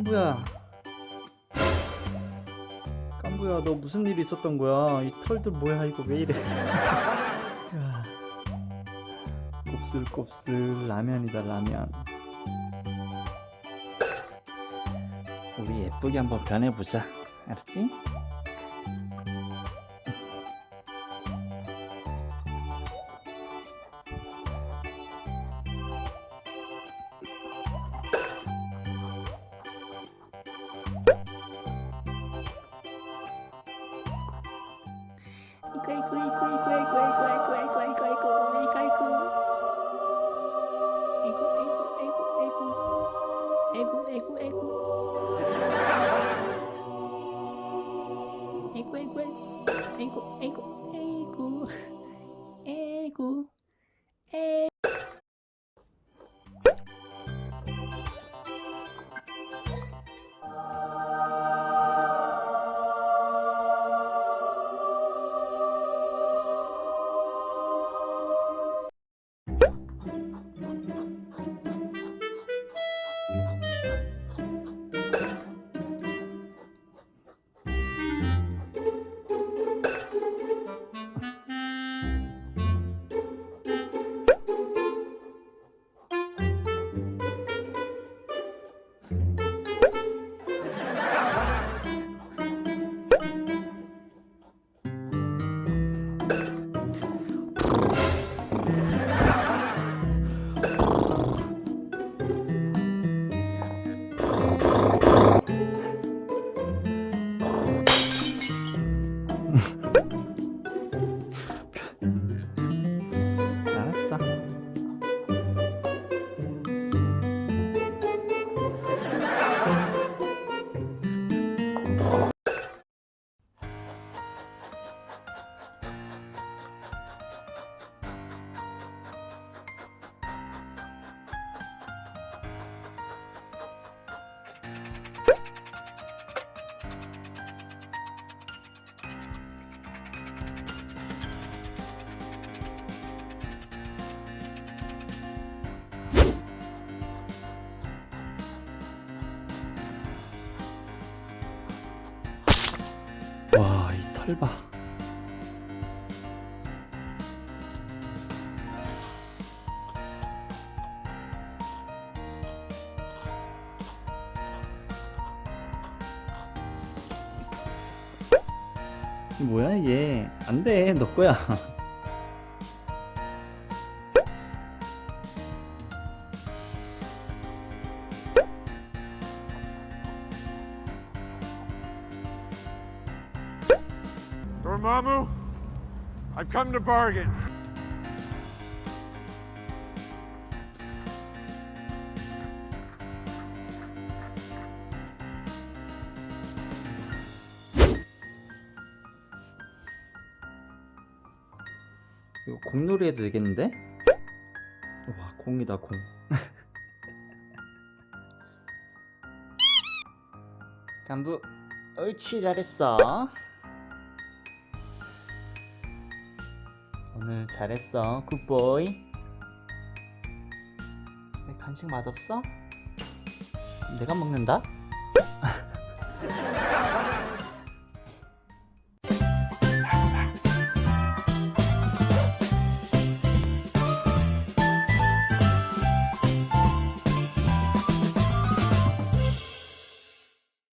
깐부야. 깐부야 너 무슨 일이 있었던 거야? 이 털들 뭐야 이거 왜 이래? 야, 곱슬곱슬 라면이다 라면. 우리 예쁘게 한번 변해보자. 알았지? 乖乖乖乖乖乖乖乖乖乖乖乖乖乖乖哎咕哎咕哎咕，哎咕哎咕哎咕哎咕哎咕哎咕。嗯 이 뭐야 이게? 안돼. 너 거야 Dormammu, I've come to bargain. 이거 공놀이 해도 되겠는데? 와 공이다 공 간부 옳지 잘했어 오늘 잘했어 굿보이 왜 간식 맛없어? 내가 먹는다?